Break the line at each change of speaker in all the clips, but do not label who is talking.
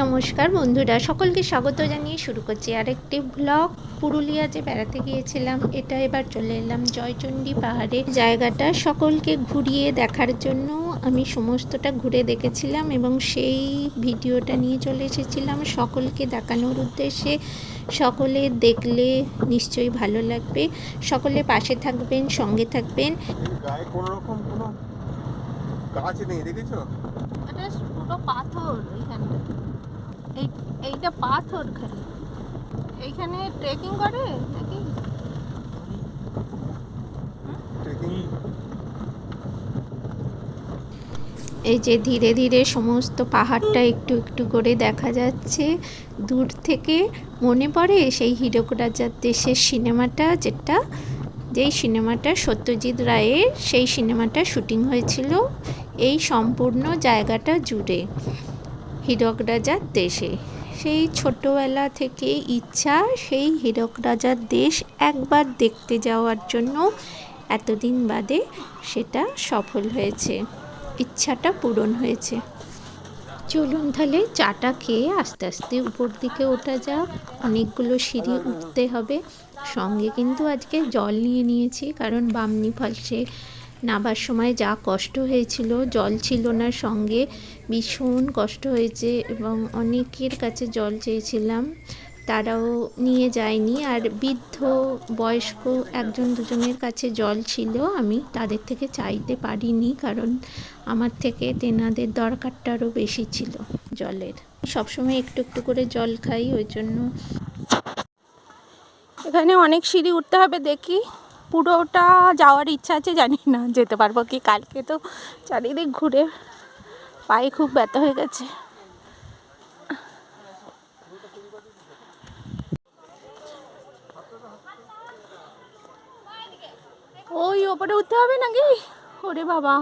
নমস্কার বন্ধুরা সকলকে স্বাগত জানিয়ে শুরু করছি আরেকটি ব্লগ পুরুলিয়া যে বেড়াতে গিয়েছিলাম এটা এবার চলে এলাম জয়চণ্ডী পাহাড়ে। জায়গাটা সকলকে ঘুরিয়ে দেখার জন্য আমি সমস্তটা ঘুরে দেখেছিলাম এবং সেই ভিডিওটা নিয়ে চলে এসেছিলাম। সকলকে দেখানোর উদ্দেশ্যে সকলে দেখলে নিশ্চয়ই ভালো লাগবে। সকলে পাশে থাকবেন সঙ্গে থাকবেন।
গায়ে কোনো রকম কোনো গাছ নেই দেখেছ?
এটা পুরো পাথর এই এইটা পাথর খালি এইখানে ট্রেকিং করে নাকি?
এই যে ধীরে ধীরে সমস্ত পাহাড়টা একটু একটু করে দেখা যাচ্ছে। দূর থেকে মনে পড়ে সেই হীরক রাজার দেশের সিনেমাটা যেটা যেই সিনেমাটা সত্যজিৎ রায়ের সেই সিনেমাটা শুটিং হয়েছিল। এই সম্পূর্ণ জায়গাটা জুড়ে। হীরক রাজার দেশে। সেই ছোটবেলা থেকে ইচ্ছা, সেই হীরক রাজার দেশ একবার দেখতে যাওয়ার জন্য এতদিন বাদে সেটা সফল হয়েছে, ইচ্ছাটা পূরণ হয়েছে। চলুন তাহলে চাটা খেয়ে আস্তে আস্তে উপর দিকে ওঠা যাক, অনেকগুলো সিঁড়ি উঠতে হবে। সঙ্গে কিন্তু আজকে জল নিয়ে নিয়েছি, কারণ বামনি ফলসে নাবার সময় যা কষ্ট হয়েছিল, জল ছিল না সঙ্গে। ভীষণ কষ্ট হয়েছে এবং অনেকের কাছে জল চেয়েছিলাম। তারাও নিয়ে যায়নি। আর বৃদ্ধ, বয়স্ক একজন দুজনের কাছে জল ছিল, আমি তাদের থেকে চাইতে পারিনি কারণ আমার থেকে তেনাদের দরকারটা আরও বেশি ছিল জলের। সবসময় একটু একটু করে জল খাই, ওই জন্য।
এখানে অনেক সিঁড়ি উঠতে হবে, দেখি। পুরোটা যাওয়ার ইচ্ছা আছে, জানি না যেতে পারব কি কালকে তো। চারিদিক ঘুরে পায়ে খুব ব্যথা হয়ে গেছে। ওই ওপরে উঠতে হবে নাকি? ওরে বাবা।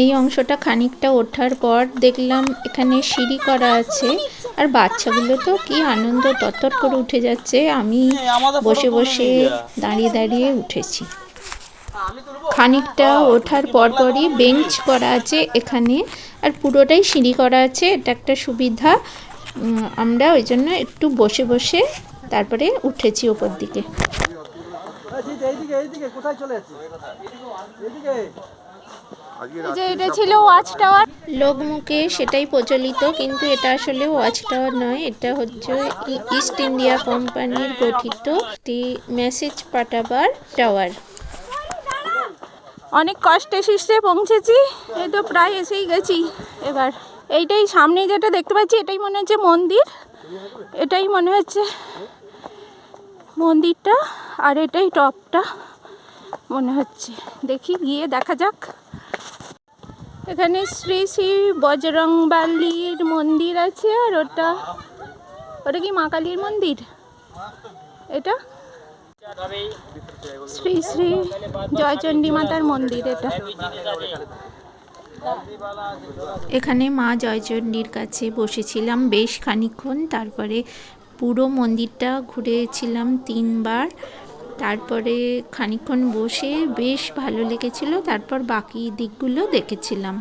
এই অংশটা খানিকটা ওঠার পর দেখলাম এখানে সিঁড়ি করা আছে। আর বাচ্চাগুলো তো কি আনন্দ তত্তর করে উঠে যাচ্ছে, আমি বসে বসে দাঁড়িয়ে দাঁড়িয়ে উঠেছি। খানিকটা ওঠার পরপরই বেঞ্চ করা আছে এখানে, আর পুরোটাই সিঁড়ি করা আছে, এটা একটা সুবিধা। আমরা ওই জন্য একটু বসে বসে তারপরে উঠেছি ওপর দিকে।
কোথায় চলে যাচ্ছে এইদিকে
আজকে
এই যে এটা ছিল ওয়াচ টাওয়ার
লোকমুখে সেটাই প্রচলিত কিন্তু এটা আসলে ওয়াচ টাওয়ার নয় এটা হচ্ছে ইস্ট ইন্ডিয়া কোম্পানির গঠিত একটি মেসেজ পাঠাবার টাওয়ার
অনেক কষ্টে শিষ্টে পৌঁছেছি এই তো প্রায় এসেই গেছি এবার। এইটাই সামনে যেটা দেখতে পাচ্ছি এটাই মনে হচ্ছে মন্দির। এটাই মনে হচ্ছে মন্দিরটা আর এটাই টপটা মনে হচ্ছে। দেখি গিয়ে দেখা যাক। এখানে শ্রী শ্রী বজরংবালির মন্দির আছে আর ওটা ওটা কি মা কালীর মন্দির? এটা? শ্রী শ্রী জয়চণ্ডী মাতার মন্দির এটা।
এখানে মা জয়চণ্ডীর কাছে বসেছিলাম বেশ খানিকক্ষণ, তারপরে পুরো মন্দিরটা ঘুরেছিলাম তিনবার। তারপরে খানিকক্ষণ বসে বেশ ভালো লেগেছিল, তারপর বাকি দিকগুলো দেখেছিলাম।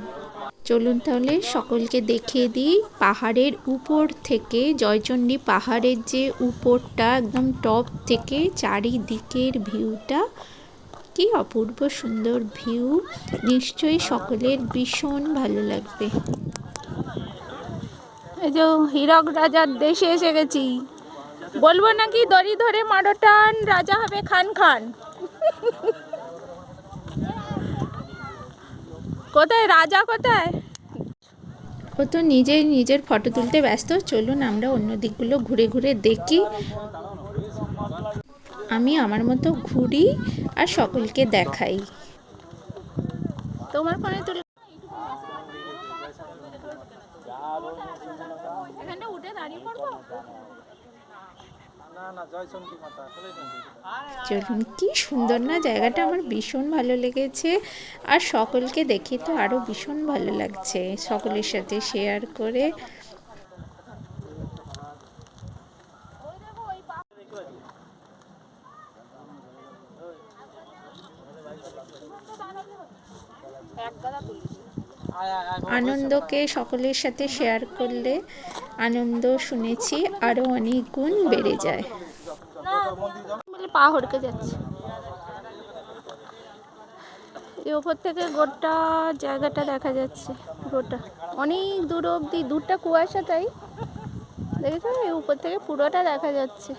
চলুন তাহলে সকলকে দেখিয়ে দিই, পাহাড়ের উপর থেকে জয়চণ্ডী পাহাড়ের যে উপরটা, একদম টপ থেকে চারিদিকের ভিউটা, কি অপূর্ব সুন্দর ভিউ। নিশ্চয়ই সকলের ভীষণ ভালো লাগবে।
এই যে হীরক রাজার দেশে এসে গেছি। বলব নাকি দড়ি ধরে মারোটান রাজা হবে খান খান? কোথায় রাজা কোথায়?
ও তো নিজেই নিজের ফটো তুলতে ব্যস্ত। চলুন আমরা অন্য দিকগুলো ঘুরে ঘুরে দেখি। আমি আমার মতো ঘুরি আর সকলকে দেখাই।
তোমার ফোনে তুলে এখানটা উঠে দাঁড়িয়ে পড়ব
না না জয়চন্ডী মাতা চলে যান
চলুন কি সুন্দর না? জায়গাটা আমার ভীষণ ভালো লেগেছে। আর সকলকে দেখে তো আরও ভীষণ ভালো লাগছে সকলের সাথে শেয়ার করে। আনন্দকে সকলের সাথে শেয়ার করলে। আনন্দ শুনেছি আরও অনেক গুণ বেড়ে যায়।
বলে পা হড়কে যাচ্ছে। এই ওপর থেকে গোটা জায়গাটা দেখা যাচ্ছে, গোটা। অনেক দূর অবধি, দূরটা কুয়াশা তাই। দেখেছ? এই উপর থেকে পুরোটা দেখা যাচ্ছে।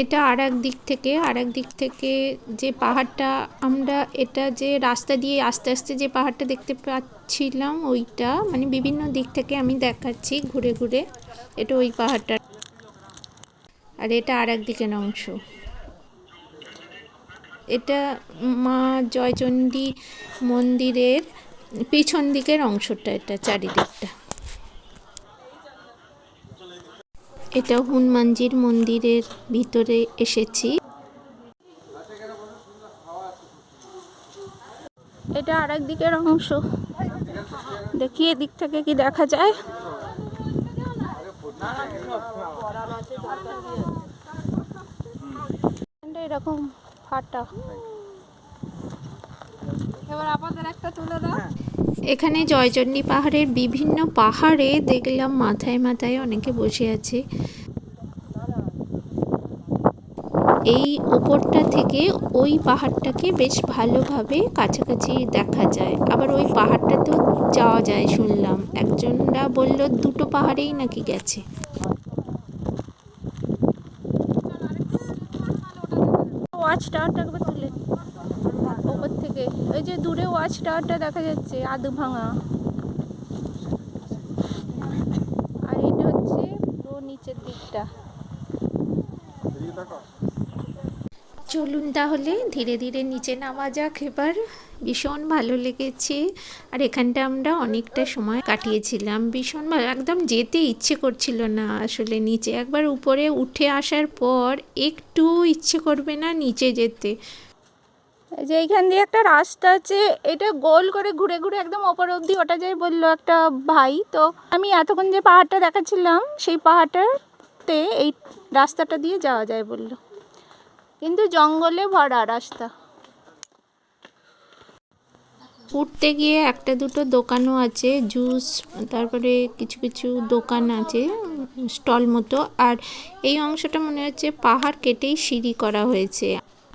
এটা আর দিক থেকে আর দিক থেকে যে পাহাড়টা, আমরা এটা যে রাস্তা দিয়ে আস্তে আস্তে যে পাহাড়টা দেখতে পাচ্ছিলাম ওইটা মানে বিভিন্ন দিক থেকে আমি দেখাচ্ছি ঘুরে ঘুরে, এটা ওই পাহাড়টা আর এটা আর দিকের অংশ। এটা মা জয়চণ্ডী মন্দিরের পিছন দিকের অংশটা, এটা চারিদিকটা। এটা হনুমানজির মন্দিরের ভিতরে এসেছি।
এটা আরেক দিকের অংশ। দেখি এদিক থেকে কি দেখা যায়। এরকম ফাটা। এবার আপনাদের একটা তুলে দাও।
এখানে জয়চণ্ডী পাহাড়ের বিভিন্ন পাহাড়ে দেখলাম মাথায় মাথায় অনেকে বসে আছে। এই ওপরটা থেকে ওই পাহাড়টাকে বেশ ভালোভাবে কাছাকাছি দেখা যায়। আবার ওই পাহাড়টাতেও যাওয়া যায় শুনলাম। একজনরা বলল, দুটো পাহাড়েই নাকি গেছে?
ওয়াচ ওপর থেকে। ওই যে দূরে ওয়াচ টাওয়ারটা দেখা যাচ্ছে আধ ভাঙা আর এটা হচ্ছে পুরো নিচের দিকটা।
চলুন তাহলে ধীরে ধীরে নিচে নামা যাক এবার। ভীষণ ভালো লেগেছে। আর এখানটা আমরা অনেকটা সময় কাটিয়েছিলাম। ভীষণ ভালো একদম যেতে ইচ্ছে করছিল না আসলে নিচে। একবার উপরে উঠে আসার পর একটু ইচ্ছে করবে না নিচে যেতে।
যে এইখান দিয়ে একটা রাস্তা আছে, এটা গোল করে ঘুরে ঘুরে একদম ওপর অবধি ওটা যায় বলল একটা ভাই। তো আমি এতক্ষণ যে পাহাড়টা দেখাচ্ছিলাম, সেই পাহাড়টাতে এই রাস্তাটা দিয়ে যাওয়া যায় বলল। কিন্তু জঙ্গলে ভরা রাস্তা।
উঠতে গিয়ে একটা দুটো দোকানও আছে, জুস, তারপরে কিছু কিছু দোকান আছে, স্টল মতো। আর এই অংশটা মনে হচ্ছে পাহাড় কেটেই সিঁড়ি করা হয়েছে।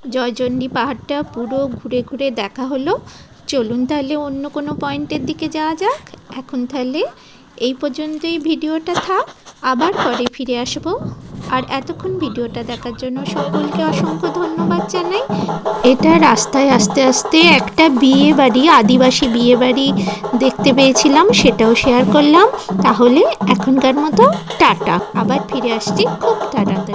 জয়চণ্ডী পাহাড়টা পুরো ঘুরে ঘুরে দেখা হলো। চলুন তাহলে অন্য কোনো পয়েন্টের দিকে যাওয়া যাক। এখন তাহলে এই পর্যন্তই ভিডিওটা থাক। আবার পরে ফিরে আসব। আর এতক্ষণ ভিডিওটা দেখার জন্য সকলকে অসংখ্য ধন্যবাদ জানাই। এটা রাস্তায় আস্তে আস্তে একটা বিয়ে বাড়ি আদিবাসী বিয়ে বাড়ি দেখতে পেয়েছিলাম, সেটাও শেয়ার করলাম। তাহলে এখনকার মতো টাটা। আবার ফিরে আসছি খুব তাড়াতাড়ি।